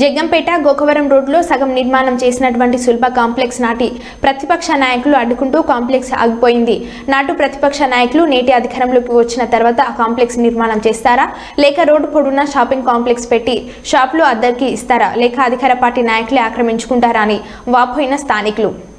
జగ్గంపేట గోకవరం రోడ్లో సగం నిర్మాణం చేసినటువంటి సులభ కాంప్లెక్స్ నాటి ప్రతిపక్ష నాయకులు అడ్డుకుంటూ కాంప్లెక్స్ ఆగిపోయింది. నాటు ప్రతిపక్ష నాయకులు నేటి అధికారంలోకి వచ్చిన తర్వాత ఆ కాంప్లెక్స్ నిర్మాణం చేస్తారా? లేక రోడ్డు పొడున్న షాపింగ్ కాంప్లెక్స్ పెట్టి షాపులు అద్దెకి ఇస్తారా? లేక అధికార పార్టీ నాయకులే ఆక్రమించుకుంటారా అని వాపోయిన స్థానికులు.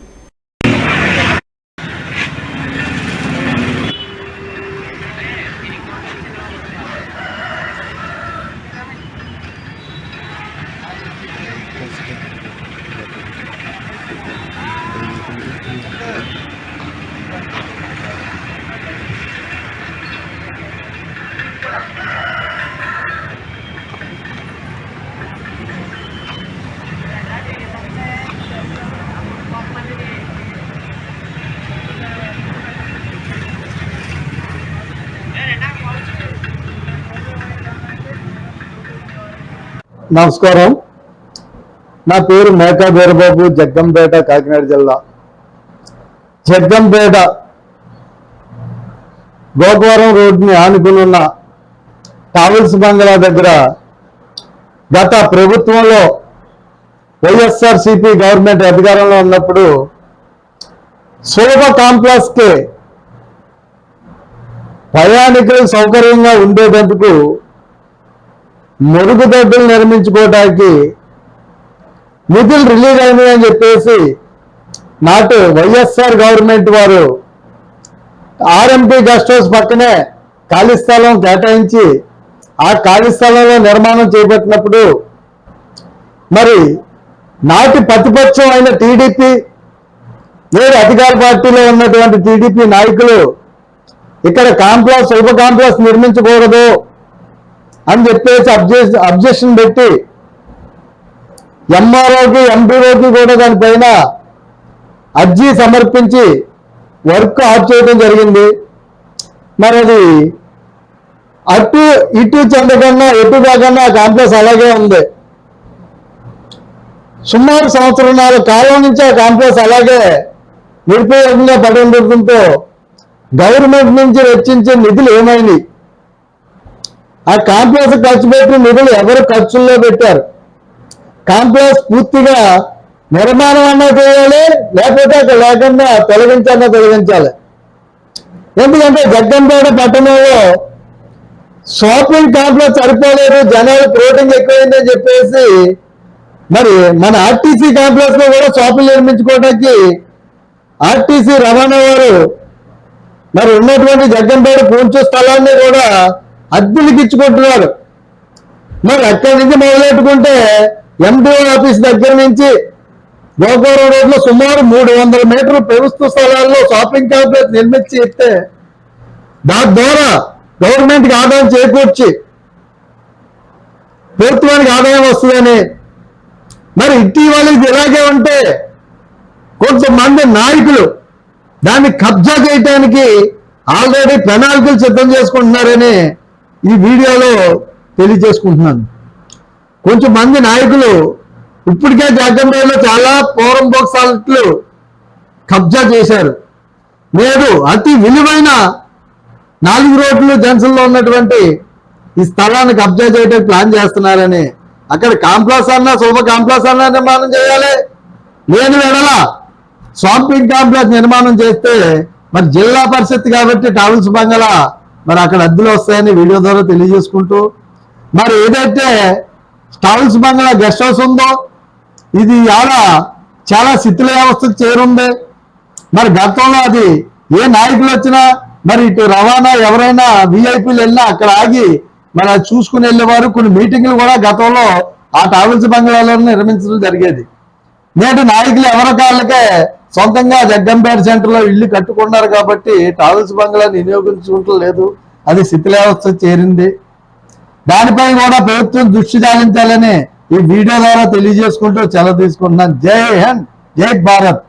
నమస్కారం. నా పేరు మేకా బీరబాబు జగ్గంపేట కాకినాడ జిల్లా. జగ్గంపేట గోకవరం రోడ్ని ఆనుకుని ఉన్న ట్రావెల్స్ బంగ్లా దగ్గర గత ప్రభుత్వంలో వైఎస్ఆర్సిపి గవర్నమెంట్ అధికారంలో ఉన్నప్పుడు సులభ కాంప్లెక్స్కి ప్రయాణికులు సౌకర్యంగా ఉండేటందుకు మరుగుదొడ్డులు నిర్మించుకోవడానికి నిధులు రిలీజ్ అయినాయని చెప్పేసి నాటు వైఎస్ఆర్ గవర్నమెంట్ వారు ఆర్ఎంపీ గెస్ట్ హౌస్ పక్కనే ఖాళీ స్థలం కేటాయించి ఆ ఖాళీ స్థలంలో నిర్మాణం చేపట్టినప్పుడు మరి నాటి ప్రతిపక్షం అయిన టీడీపీ నేడు అధికార పార్టీలో ఉన్నటువంటి టీడీపీ నాయకులు ఇక్కడ కాంప్లెక్స్ ఉప కాంప్లెక్స్ నిర్మించకూడదు. అని చెప్పేసి అబ్జెక్షన్ అబ్జెక్షన్ పెట్టి ఎంఆర్ఓకి ఎంపీఓకి కూడా దానిపైన అర్జీ సమర్పించి వర్క్ ఆఫ్ చేయడం జరిగింది. మరి అది అటు ఇటు చెందకన్నా ఎటు కాకుండా కాంప్లెక్స్ అలాగే ఉంది. సుమారు సంవత్సరాల కాలం నుంచి ఆ కాంప్లెక్స్ అలాగే నిరుపయోగంగా పడి ఉండటంతో గవర్నమెంట్ నుంచి వెచ్చించే నిధులు ఏమైనాయి? ఆ కాంప్లెక్స్ ఖర్చు పెట్టిన నిధులు ఎవరు ఖర్చుల్లో పెట్టారు? కాంప్లెక్స్ పూర్తిగా నిర్మాణం అన్నా చేయాలి లేకపోతే అక్కడ లేకుండా తొలగించన్నా తొలగించాలి. ఎందుకంటే జగ్గంపేట పట్టణంలో షాపింగ్ కాంప్లెక్స్ సరిపోలేదు జనాలు ప్రోటింగ్ ఎక్కువైందని చెప్పేసి మరి మన ఆర్టీసీ కాంప్లెక్స్లో కూడా షాపులు నిర్మించుకోవడానికి ఆర్టీసీ రవాణా వారు మరి ఉన్నటువంటి జగ్గంపేట పూంచు స్థలాన్ని కూడా అద్దెలకు ఇచ్చుకుంటున్నారు మరి అక్కడి నుంచి మొదలెట్టుకుంటే ఎండిఓ ఆఫీస్ దగ్గర నుంచి గోకవరం రోడ్లో సుమారు మూడు వందల మీటర్ల ప్రభుత్వ స్థలాల్లో షాపింగ్ కాంప్లెక్స్ నిర్మించి ఇస్తే దాని ద్వారా గవర్నమెంట్కి ఆదాయం చేకూర్చి ప్రభుత్వానికి ఆదాయం వస్తుందని. మరి ఇటీవల ఇది ఇలాగే ఉంటే కొంతమంది నాయకులు దాన్ని కబ్జా చేయటానికి ఆల్రెడీ ప్రణాళికలు సిద్ధం చేసుకుంటున్నారని ఈ వీడియోలో తెలియజేసుకుంటున్నాను. కొంచెం మంది నాయకులు ఇప్పటికే జాగంపేటలో చాలా పూర్వం బోక్సాలు కబ్జా చేశారు. నేడు అతి విలువైన నాలుగు రోడ్లు జంక్షన్లో ఉన్నటువంటి ఈ స్థలాన్ని కబ్జా చేయడానికి ప్లాన్ చేస్తున్నారని అక్కడ కాంప్లెక్స్ అన్నా శుభ కాంప్లెక్స్ అన్నా నిర్మాణం చేయాలి. లేని వెడల షాపింగ్ కాంప్లెక్స్ నిర్మాణం చేస్తే మరి జిల్లా పరిషత్ కాబట్టి ట్రావెల్స్ బంగళా మరి అక్కడ అద్దెలు వస్తాయని వీడియో ద్వారా తెలియజేసుకుంటూ మరి ఏదైతే స్టాల్స్ బంగ్లా గెస్ట్ హౌస్ ఉందో ఇది ఆడ చాలా శిథిల వ్యవస్థకు చేరుంది. మరి గతంలో అది ఏ నాయకులు వచ్చినా మరి ఇటు రవాణా ఎవరైనా విఐపీలు వెళ్ళినా అక్కడ ఆగి మరి అది చూసుకుని వెళ్ళేవారు. కొన్ని మీటింగ్లు కూడా గతంలో ఆ ట్రావెల్స్ బంగ్లాలను నిర్మించడం జరిగేది. నేటి నాయకులు ఎవరి కాళ్ళకే సొంతంగా జగ్గంపేట సెంటర్లో ఇల్లు కట్టుకున్నారు కాబట్టి ట్రావెల్స్ బంగ్లాని వినియోగించుకుంటలేదు అది శిథిలావస్థ చేరింది. దానిపై కూడా ప్రభుత్వం దృష్టి సాధించాలని ఈ వీడియో ద్వారా తెలియజేసుకుంటూ సెలవు తీసుకుంటున్నాను. జై హింద్ జై భారత్.